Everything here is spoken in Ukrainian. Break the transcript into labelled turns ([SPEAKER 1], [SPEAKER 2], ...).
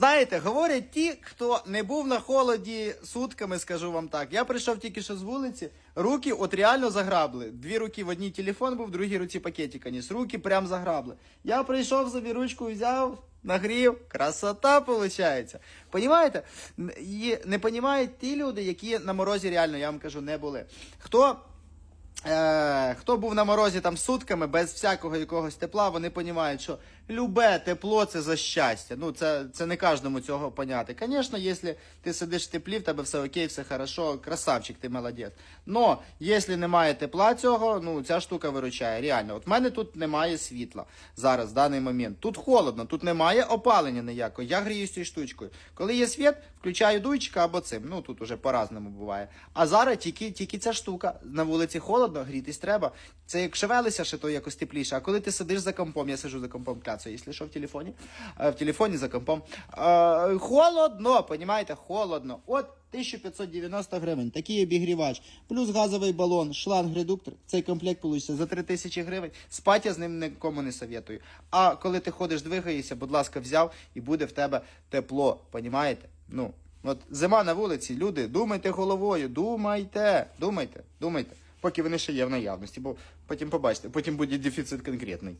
[SPEAKER 1] Знаєте, говорять ті, хто не був на холоді сутками, скажу вам так. Я прийшов тільки що з вулиці, руки от реально заграбли. Дві руки в одній телефон був, в другій руці пакетика ніс. Руки прям заграбли. Я прийшов, собі ручку взяв, нагрів. Красота виходить. Понімаєте? Є- Не понімають ті люди, які на морозі реально, я вам кажу, не були. Хто Е, хто був на морозі там сутками без всякого якогось тепла, вони розуміють, що любе тепло це за щастя. Ну, це, це не кожному цього поняти. Звісно, якщо ти сидиш в теплі, в тебе все окей, все хорошо, красавчик, ти молодець. Но якщо немає тепла цього, ну ця штука виручає. Реально, от в мене тут немає світла зараз, в даний момент. Тут холодно, тут немає опалення ніякого. Я гріюсь цією штучкою. Коли є світ, включаю дуйчика або цим. Ну тут уже по-разному буває. А зараз тільки, тільки ця штука. На вулиці холодно, грітись треба. Це як шевелися, ще то якось тепліше. А коли ти сидиш за компом, я сиджу за компом, кляцаю, якщо що в телефоні, е, в телефоні за компом. Е, холодно, понімаєте, холодно. От 1590 гривень, такий обігрівач, плюс газовий балон, шланг, редуктор. Цей комплект получиться за 3000 гривень. Спать я з ним нікому не советую. А коли ти ходиш, двигаєшся, будь ласка, взяв і буде в тебе тепло. Понімаєте? Ну, от зима на вулиці, люди, думайте головою, думайте, думайте, думайте, поки вони ще є в наявності, бо потім побачите, потім буде дефіцит конкретний.